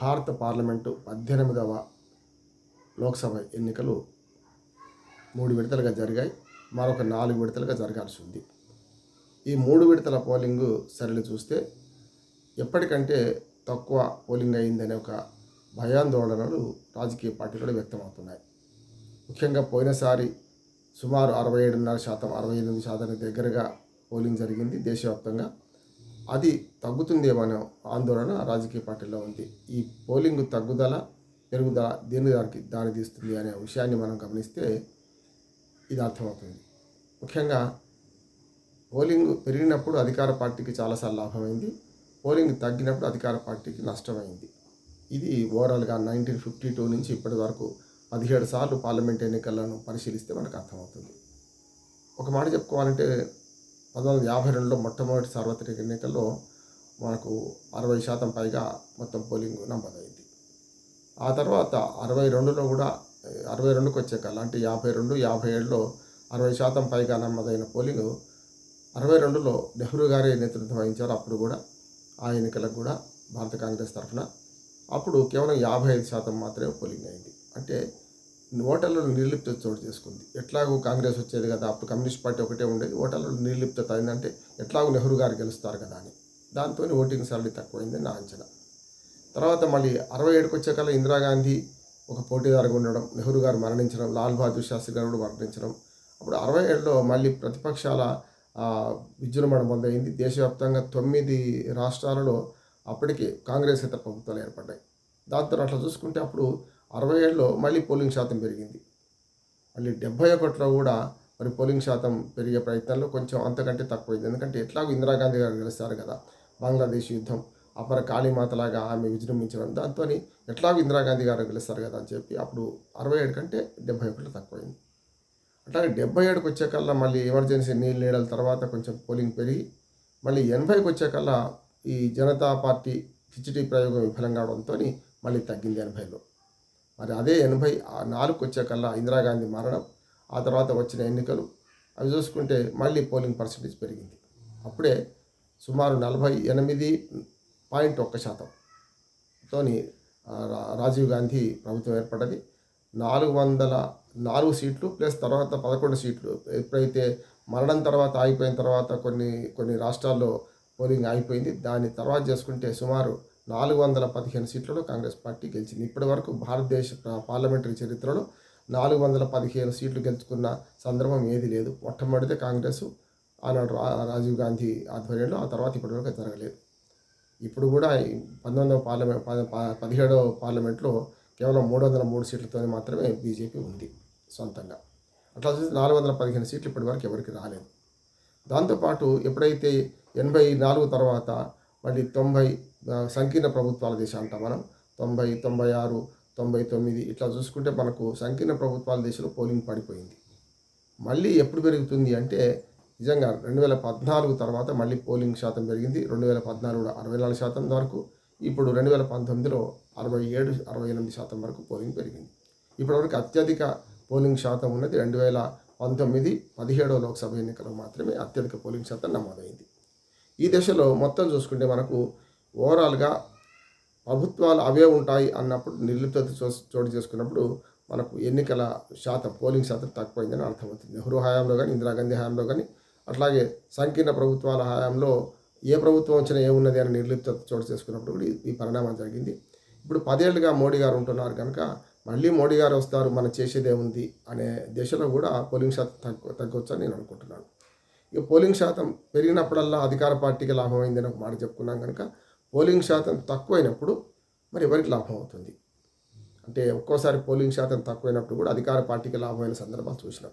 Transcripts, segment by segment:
భారత పార్లమెంటు పద్దెనిమిదవ లోక్సభ ఎన్నికలు మూడు విడతలుగా జరిగాయి. మరొక నాలుగు విడతలుగా జరగాల్సి ఉంది. ఈ మూడు విడతల పోలింగ్ సరళి చూస్తే ఎప్పటికంటే తక్కువ పోలింగ్ అయిందనే ఒక భయాందోళనలు రాజకీయ పార్టీలు వ్యక్తమవుతున్నాయి. ముఖ్యంగా పోయినసారి సుమారు అరవై ఏడున్నర శాతం అరవై ఎనిమిది శాతానికి దగ్గరగా పోలింగ్ జరిగింది దేశవ్యాప్తంగా. అది తగ్గుతుందేమో ఆందోళన రాజకీయ పార్టీలో ఉంది. ఈ పోలింగ్ తగ్గుదల పెరుగుదల దేని దానికి దారి తీస్తుంది అనే విషయాన్ని మనం గమనిస్తే ఇది అర్థమవుతుంది. ముఖ్యంగా పోలింగ్ పెరిగినప్పుడు అధికార పార్టీకి చాలాసార్లు లాభమైంది. పోలింగ్ తగ్గినప్పుడు అధికార పార్టీకి నష్టమైంది. ఇది ఓవరాల్గా నైన్టీన్ ఫిఫ్టీ టూ నుంచి ఇప్పటి వరకు పదిహేడు సార్లు పార్లమెంట్ ఎన్నికలను పరిశీలిస్తే మనకు అర్థమవుతుంది. ఒక మాట చెప్పుకోవాలంటే పంతొమ్మిది వందల యాభై రెండులో మొట్టమొదటి సార్వత్రిక ఎన్నికల్లో మనకు అరవై శాతం పైగా మొత్తం పోలింగ్ నమోదైంది. ఆ తర్వాత అరవై రెండులో కూడా అరవై రెండుకి వచ్చే కల్లా అంటే యాభై రెండు యాభై ఏడులో అరవై శాతం పైగా నమోదైన పోలింగ్ అరవై రెండులో నెహ్రూ గారే నేతృత్వం వహించారు. అప్పుడు కూడా ఆ ఎన్నికలకు కూడా భారత కాంగ్రెస్ తరఫున. అప్పుడు కేవలం యాభై ఐదు శాతం మాత్రమే పోలింగ్ అయింది. అంటే ఓటర్లలో నిర్లిప్త చోటు చేసుకుంది. ఎట్లాగూ కాంగ్రెస్ వచ్చేది కదా అప్పుడు కమ్యూనిస్ట్ పార్టీ ఒకటే ఉండేది ఓటర్లలో నిర్లిప్తత అయిందంటే ఎట్లాగూ నెహ్రూ గారు గెలుస్తారు కదా అని. దాంతో ఓటింగ్ సరళి తక్కువైంది నా అంచనా. తర్వాత మళ్ళీ అరవై ఏడుకి వచ్చేకల్లా ఇందిరాగాంధీ ఒక పోటీదారుగా ఉండడం నెహ్రూ గారు మరణించడం లాల్ బహదూర్ శాస్త్రి గారు కూడా మరణించడం. అప్పుడు అరవై ఏడులో మళ్ళీ ప్రతిపక్షాల విజృంభణ మొదలైంది. దేశవ్యాప్తంగా తొమ్మిది రాష్ట్రాలలో అప్పటికి కాంగ్రెస్ ఇతర ప్రభుత్వాలు ఏర్పడ్డాయి. దాంతో అట్లా చూసుకుంటే అప్పుడు అరవై ఏడులో మళ్ళీ పోలింగ్ శాతం పెరిగింది. మళ్ళీ డెబ్బై ఒకటిలో కూడా మరి పోలింగ్ శాతం పెరిగే ప్రయత్నంలో కొంచెం అంతకంటే తక్కువైంది. ఎందుకంటే ఎట్లాగో ఇందిరాగాంధీ గారు గెలుస్తారు కదా బంగ్లాదేశ్ యుద్ధం అపర కాళీమాతలాగా ఆమె విజృంభించడం దాంతో ఎట్లాగో ఇందిరాగాంధీ గారు గెలుస్తారు కదా అని చెప్పి అప్పుడు అరవై ఏడు కంటే డెబ్బై ఒకటిలో తక్కువైంది. అట్లాగే డెబ్బై ఏడుకి వచ్చేకల్లా మళ్ళీ ఎమర్జెన్సీ నీళ్ళు నీడల తర్వాత కొంచెం పోలింగ్ పెరిగి మళ్ళీ ఎనభైకి వచ్చేకల్లా ఈ జనతా పార్టీ హెచ్డి ప్రయోగం విఫలం కావడంతో మళ్ళీ తగ్గింది ఎనభైలో. మరి అదే ఎనభై నాలుగు నాలుగుకి వచ్చేకల్లా ఇందిరాగాంధీ మరణం ఆ తర్వాత వచ్చిన ఎన్నికలు అవి చూసుకుంటే మళ్ళీ పోలింగ్ పర్సంటేజ్ పెరిగింది. అప్పుడే సుమారు నలభై ఎనిమిది పాయింట్ ఒక్క శాతం తోని రా- రాజీవ్ గాంధీ ప్రభుత్వం ఏర్పడ్డది. నాలుగు వందల నాలుగు సీట్లు ప్లస్ తర్వాత పదకొండు సీట్లు. ఎప్పుడైతే మరణం తర్వాత ఆగిపోయిన తర్వాత కొన్ని కొన్ని రాష్ట్రాల్లో పోలింగ్ ఆగిపోయింది. దాని తర్వాత చేసుకుంటే సుమారు నాలుగు వందల పదిహేను సీట్లలో కాంగ్రెస్ పార్టీ గెలిచింది. ఇప్పటి వరకు భారతదేశ పార్లమెంటరీ చరిత్రలో నాలుగు వందల పదిహేను సీట్లు గెలుచుకున్న సందర్భం ఏది లేదు. మొట్టమొదటిదే కాంగ్రెస్ ఆనాడు రా రాజీవ్ గాంధీ ఆధ్వర్యంలో ఆ తర్వాత ఇప్పటివరకు జరగలేదు. ఇప్పుడు కూడా పంతొమ్మిది పంతొమ్మిదవ పార్లమెంట్ పదిహేడవ పార్లమెంట్లో కేవలం మూడు వందల మూడు సీట్లతో మాత్రమే బీజేపీ ఉంది సొంతంగా. అట్లా చూస్తే నాలుగు వందల పదిహేను సీట్లు ఇప్పటివరకు ఎవరికి రాలేదు. దాంతోపాటు ఎప్పుడైతే ఎనభై నాలుగు తర్వాత మళ్ళీ తొంభై సంకీర్ణ ప్రభుత్వాల దేశ అంటాం మనం. తొంభై తొంభై ఆరు తొంభై తొమ్మిది ఇట్లా చూసుకుంటే మనకు సంకీర్ణ ప్రభుత్వాల దేశంలో పోలింగ్ పడిపోయింది. మళ్ళీ ఎప్పుడు పెరుగుతుంది అంటే నిజంగా రెండు వేల పద్నాలుగు తర్వాత మళ్ళీ పోలింగ్ శాతం పెరిగింది. రెండు వేల పద్నాలుగులో అరవై నాలుగు శాతం వరకు ఇప్పుడు రెండు వేల పంతొమ్మిదిలో అరవై ఏడు అరవై ఎనిమిది శాతం వరకు పోలింగ్ పెరిగింది. ఇప్పటివరకు అత్యధిక పోలింగ్ శాతం ఉన్నది రెండు వేల పంతొమ్మిది పదిహేడవ లోక్సభ ఎన్నికలో మాత్రమే అత్యధిక పోలింగ్ శాతం నమోదైంది. ఈ దశలో మొత్తం చూసుకుంటే మనకు ఓవరాల్గా ప్రభుత్వాలు అవే ఉంటాయి అన్నప్పుడు నిర్లిప్త చో- చోటు చేసుకున్నప్పుడు మనకు ఎన్నికల శాతం పోలింగ్ శాతం తక్కువైందని అర్థమవుతుంది. నెహ్రూ హయాంలో కానీ ఇందిరాగాంధీ హయాంలో కానీ అట్లాగే సంకీర్ణ ప్రభుత్వాల హయాంలో ఏ ప్రభుత్వం వచ్చినా ఏమున్నది అని నిర్లిప్త చోటు చేసుకున్నప్పుడు కూడా ఈ- పరిణామం జరిగింది. ఇప్పుడు పదేళ్ళుగా మోడీ గారు ఉంటున్నారు కనుక మళ్ళీ మోడీ గారు వస్తారు మనం చేసేదే ఉంది అనే దిశలో కూడా పోలింగ్ శాతం తగ్గ తగ్గొచ్చని నేను అనుకుంటున్నాను. ఇక పోలింగ్ శాతం పెరిగినప్పుడల్లా అధికార పార్టీకి లాభమైందని ఒక మాట చెప్పుకున్నాం కనుక పోలింగ్ శాతం తక్కువైనప్పుడు మరి ఎవరికి లాభం అవుతుంది? అంటే ఒక్కోసారి పోలింగ్ శాతం తక్కువైనప్పుడు కూడా అధికార పార్టీకి లాభమైన సందర్భాలు చూసినాం.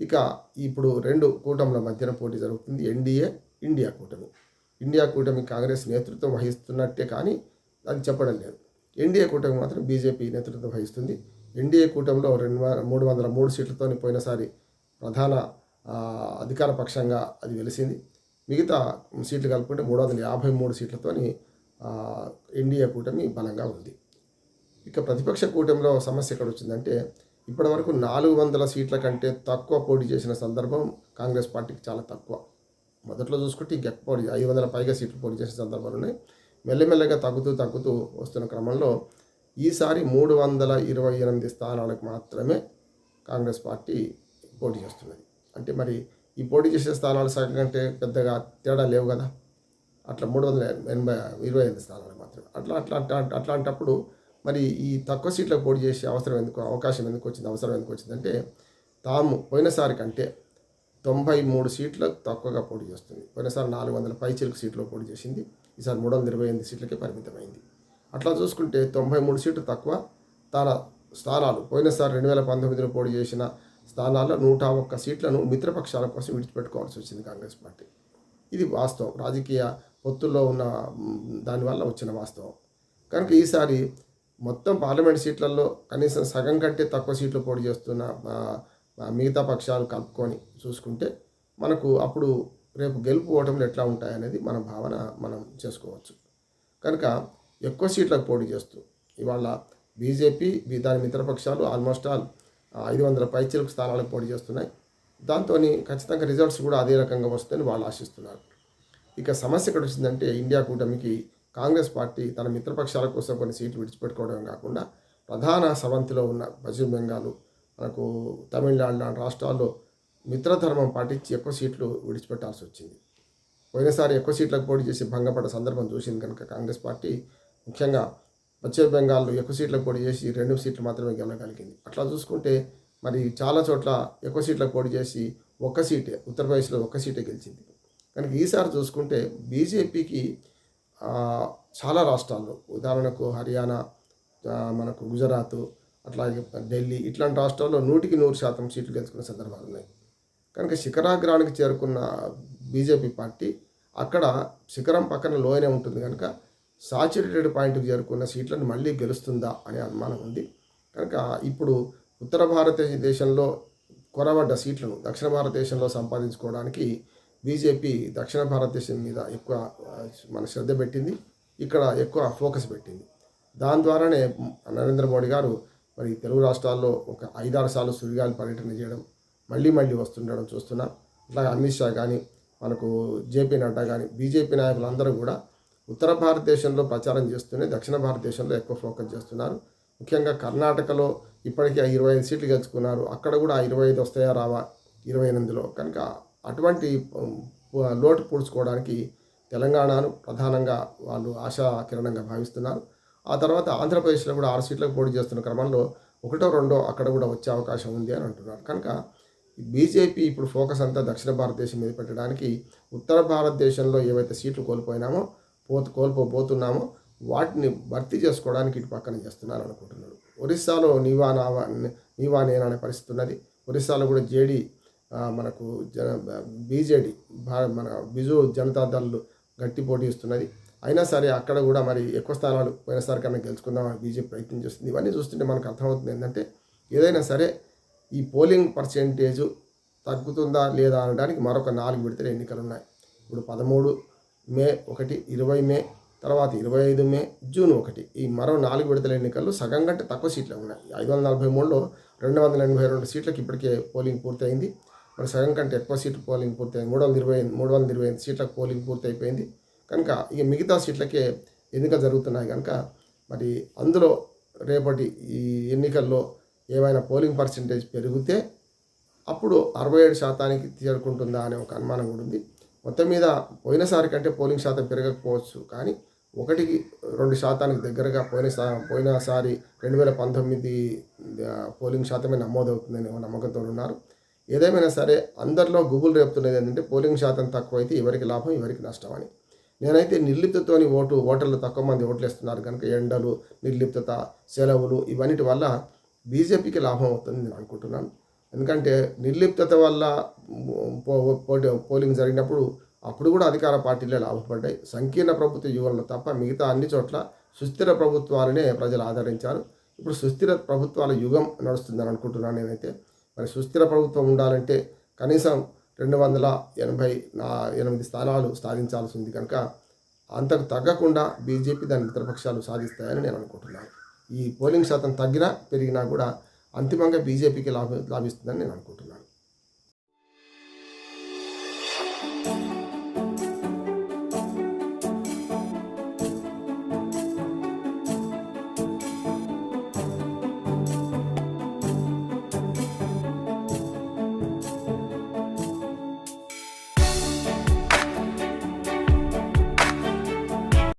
ఇక ఇప్పుడు రెండు కూటముల మధ్యన పోటీ జరుగుతుంది. ఎన్డీఏ ఇండియా కూటమి. ఇండియా కూటమి కాంగ్రెస్ నేతృత్వం వహిస్తున్నట్టే కానీ అది చెప్పడం లేదు. ఎన్డీఏ కూటమి మాత్రం బీజేపీ నేతృత్వం వహిస్తుంది. ఎన్డీఏ కూటమిలో రెండు మూడు వందల మూడు సీట్లతో పోయినసారి ప్రధాన అధికార పక్షంగా అది వెలిసింది. మిగతా సీట్లు కలుపుకుంటే మూడు వందల యాభై మూడు సీట్లతోని ఎన్డీఏ కూటమి బలంగా ఉంది. ఇక ప్రతిపక్ష కూటమిలో సమస్య ఎక్కడ వచ్చిందంటే ఇప్పటివరకు నాలుగు వందల సీట్ల కంటే తక్కువ పోటీ చేసిన సందర్భం కాంగ్రెస్ పార్టీకి చాలా తక్కువ. మొదట్లో చూసుకుంటే ఇంకెక్కువ పోటీ ఐదు వందల పైగా సీట్లు పోటీ చేసిన సందర్భాలు ఉన్నాయి. మెల్లమెల్లగా తగ్గుతూ తగ్గుతూ వస్తున్న క్రమంలో ఈసారి మూడు వందల ఇరవై ఎనిమిది స్థానాలకు మాత్రమే కాంగ్రెస్ పార్టీ పోటీ చేస్తున్నది. అంటే మరి ఈ పోటీ చేసే స్థానాలు సగం కంటే పెద్దగా తేడా లేవు కదా. అట్లా మూడు వందల ఎనభై ఇరవై ఐదు స్థానాలు మాత్రమే. అట్లా అట్లా అట్లా అట్లాంటప్పుడు మరి ఈ తక్కువ సీట్లకు పోటీ చేసే అవసరం ఎందుకు అవకాశం ఎందుకు వచ్చింది అవసరం ఎందుకు వచ్చిందంటే తాము పోయినసారి కంటే తొంభై మూడు సీట్లకు తక్కువగా పోటీ చేస్తుంది. పోయినసారి నాలుగు వందల పైచిలకు సీట్లో పోటీ చేసింది. ఈసారి మూడు వందల ఇరవై ఎనిమిది సీట్లకే పరిమితమైంది. అట్లా చూసుకుంటే తొంభై మూడు సీట్లు తక్కువ తన స్థానాలు పోయినసారి రెండు వేల పంతొమ్మిదిలో పోటీ చేసిన స్థానాల్లో నూట ఒక్క సీట్లను మిత్రపక్షాల కోసం విడిచిపెట్టుకోవాల్సి వచ్చింది కాంగ్రెస్ పార్టీ. ఇది వాస్తవం. రాజకీయ పొత్తుల్లో ఉన్న దానివల్ల వచ్చిన వాస్తవం. కనుక ఈసారి మొత్తం పార్లమెంట్ సీట్లలో కనీసం సగం కంటే తక్కువ సీట్లు పోటీ చేస్తున్న మిగతా పక్షాలు కలుపుకొని చూసుకుంటే మనకు అప్పుడు రేపు గెలుపు ఓటములు ఎట్లా ఉంటాయనేది మన భావన మనం చేసుకోవచ్చు. కనుక ఎక్కువ సీట్లకు పోటీ చేస్తూ ఇవాళ బీజేపీ దాని మిత్రపక్షాలు ఆల్మోస్ట్ ఆల్ ఐదు వందల పైచీలకు స్థానాలకు పోటీ చేస్తున్నాయి. దాంతో ఖచ్చితంగా రిజల్ట్స్ కూడా అదే రకంగా వస్తాయని వాళ్ళు ఆశిస్తున్నారు. ఇక సమస్య ఇక్కడ వచ్చిందంటే ఇండియా కూటమికి కాంగ్రెస్ పార్టీ తన మిత్రపక్షాల కోసం కొన్ని సీట్లు విడిచిపెట్టుకోవడం కాకుండా ప్రధాన సవంతిలో ఉన్న పశ్చిమ బెంగాల్ మనకు తమిళనాడు లాంటి రాష్ట్రాల్లో మిత్రధర్మం పాటించి ఎక్కువ సీట్లు విడిచిపెట్టాల్సి వచ్చింది. పోయినసారి ఎక్కువ సీట్లకు పోటీ చేసి భంగపడ్డ సందర్భం చూసింది కనుక కాంగ్రెస్ పార్టీ. ముఖ్యంగా పశ్చిమ బెంగాల్లో ఎక్కువ సీట్లకు పోటీ చేసి రెండు సీట్లు మాత్రమే గెలవగలిగింది. అట్లా చూసుకుంటే మరి చాలా చోట్ల ఎక్కువ సీట్లకు పోటీ చేసి ఒక్క సీటే ఉత్తరప్రదేశ్లో ఒక్క సీటే గెలిచింది. కనుక ఈసారి చూసుకుంటే బీజేపీకి చాలా రాష్ట్రాల్లో ఉదాహరణకు హర్యానా మనకు గుజరాత్ అట్లాగే ఢిల్లీ ఇట్లాంటి రాష్ట్రాల్లో నూటికి నూరు శాతం సీట్లు గెలుచుకున్న సందర్భాలు ఉన్నాయి. కనుక శిఖరాగ్రానికి చేరుకున్న బీజేపీ పార్టీ అక్కడ శిఖరం పక్కన లోయనే ఉంటుంది కనుక సాచురేటెడ్ పాయింట్కి చేరుకున్న సీట్లను మళ్ళీ గెలుస్తుందా అనే అనుమానం ఉంది. కనుక ఇప్పుడు ఉత్తర భారతదేశంలో కొరబడ్డ సీట్లను దక్షిణ భారతదేశంలో సంపాదించుకోవడానికి బీజేపీ దక్షిణ భారతదేశం మీద ఎక్కువ మన శ్రద్ధ పెట్టింది. ఇక్కడ ఎక్కువ ఫోకస్ పెట్టింది. దాని ద్వారానే నరేంద్ర మోడీ గారు మరి తెలుగు రాష్ట్రాల్లో ఒక ఐదారు సార్లు సుడిగాలి పర్యటన చేయడం మళ్ళీ మళ్ళీ వస్తుండడం చూస్తున్నాం. అట్లాగే అమిత్ షా కానీ మనకు జేపీ నడ్డా కానీ బీజేపీ నాయకులందరూ కూడా ఉత్తర భారతదేశంలో ప్రచారం చేస్తూనే దక్షిణ భారతదేశంలో ఎక్కువ ఫోకస్ చేస్తున్నారు. ముఖ్యంగా కర్ణాటకలో ఇప్పటికీ ఆ ఇరవై ఐదు సీట్లు గెలుచుకున్నారు. అక్కడ కూడా ఆ ఇరవై ఐదు వస్తాయా రావా? ఇరవై ఎనిమిదిలో. కనుక అటువంటి లోటు పూడ్చుకోవడానికి తెలంగాణను ప్రధానంగా వాళ్ళు ఆశాకిరణంగా భావిస్తున్నారు. ఆ తర్వాత ఆంధ్రప్రదేశ్లో కూడా ఆరు సీట్లకు పోటీ చేస్తున్న క్రమంలో ఒకటో రెండో అక్కడ కూడా వచ్చే అవకాశం ఉంది అని అంటున్నారు. కనుక బీజేపీ ఇప్పుడు ఫోకస్ అంతా దక్షిణ భారతదేశం మీద పెట్టడానికి ఉత్తర భారతదేశంలో ఏవైతే సీట్లు కోల్పోయినామో పోతు కోల్పోబోతున్నామో వాటిని భర్తీ చేసుకోవడానికి ఇటు పక్కన చేస్తున్నారు అనుకుంటున్నాడు ఒరిస్సాలో నీవా నావా నీవా నేననే పరిస్థితి ఉన్నది. ఒరిస్సాలో కూడా జేడీ మనకు జన బీజేడీ భా మన బిజు జనతాదళ్ గట్టి పోటీ ఇస్తున్నది అయినా సరే అక్కడ కూడా మరి ఎక్కువ స్థానాలు పోయినసారి కన్నా గెలుచుకుందామని బీజేపీ ప్రయత్నం చేస్తుంది. ఇవన్నీ చూస్తుంటే మనకు అర్థమవుతుంది ఏంటంటే ఏదైనా సరే ఈ పోలింగ్ పర్సెంటేజ్ తగ్గుతుందా లేదా అనడానికి మరొక నాలుగు విడతల ఎన్నికలు ఉన్నాయి. ఇప్పుడు పదమూడు మే ఒకటి ఇరవై మే తర్వాత ఇరవై ఐదు మే జూన్ ఒకటి. ఈ మరో నాలుగు విడతల ఎన్నికల్లో సగం కంటే తక్కువ సీట్లు ఉన్నాయి. ఐదు వందల నలభై మూడులో రెండు వందల ఎనభై రెండు సీట్లకు ఇప్పటికే పోలింగ్ పూర్తయింది. మరి సగం కంటే ఎక్కువ సీట్లు పోలింగ్ పూర్తయింది. మూడు వందల ఇరవై మూడు వందల ఇరవై ఐదు సీట్లకు పోలింగ్ పూర్తయిపోయింది. కనుక ఇక మిగతా సీట్లకే ఎన్నికలు జరుగుతున్నాయి కనుక మరి అందులో రేపటి ఈ ఎన్నికల్లో ఏమైనా పోలింగ్ పర్సంటేజ్ పెరిగితే అప్పుడు అరవై ఏడు శాతానికి చేరుకుంటుందా అనే ఒక అనుమానం కూడా ఉంది. మొత్తం మీద పోయినసారి కంటే పోలింగ్ శాతం పెరగకపోవచ్చు. కానీ ఒకటికి రెండు శాతానికి దగ్గరగా పోయిన పోయినసారి రెండు వేల పంతొమ్మిది పోలింగ్ శాతమే నమోదవుతుందని నమ్మకంతో ఉన్నారు. ఏదేమైనా సరే అందరిలో గుబులు రేపుతున్నది ఏంటంటే పోలింగ్ శాతం తక్కువైతే ఎవరికి లాభం ఎవరికి నష్టం అని. నేనైతే నిర్లిప్తతోని ఓటు ఓటర్లు తక్కువ మంది ఓట్లు వేస్తున్నారు కనుక ఎండలు నిర్లిప్తత సెలవులు ఇవన్నిటి వల్ల బీజేపీకి లాభం అవుతుంది నేను అనుకుంటున్నాను. ఎందుకంటే నిర్లిప్తత వల్ల పో- పోటీ పోలింగ్ జరిగినప్పుడు అప్పుడు కూడా అధికార పార్టీలే లాభపడ్డాయి. సంకీర్ణ ప్రభుత్వ యువనలు తప్ప మిగతా అన్ని చోట్ల సుస్థిర ప్రభుత్వాలనే ప్రజలు ఆదరించారు. ఇప్పుడు సుస్థిర ప్రభుత్వాల యుగం నడుస్తుందని అనుకుంటున్నాను నేనైతే. మరి సుస్థిర ప్రభుత్వం ఉండాలంటే కనీసం రెండు వందల ఎనభై నా ఎనిమిది స్థానాలు సాధించాల్సి ఉంది కనుక అంతకు తగ్గకుండా బీజేపీ దాని మిత్రపక్షాలు సాధిస్తాయని నేను అనుకుంటున్నాను. ఈ పోలింగ్ శాతం తగ్గినా పెరిగినా కూడా అంతిమంగా బీజేపీకి లాభ లాభిస్తుందని నేను అనుకుంటున్నాను.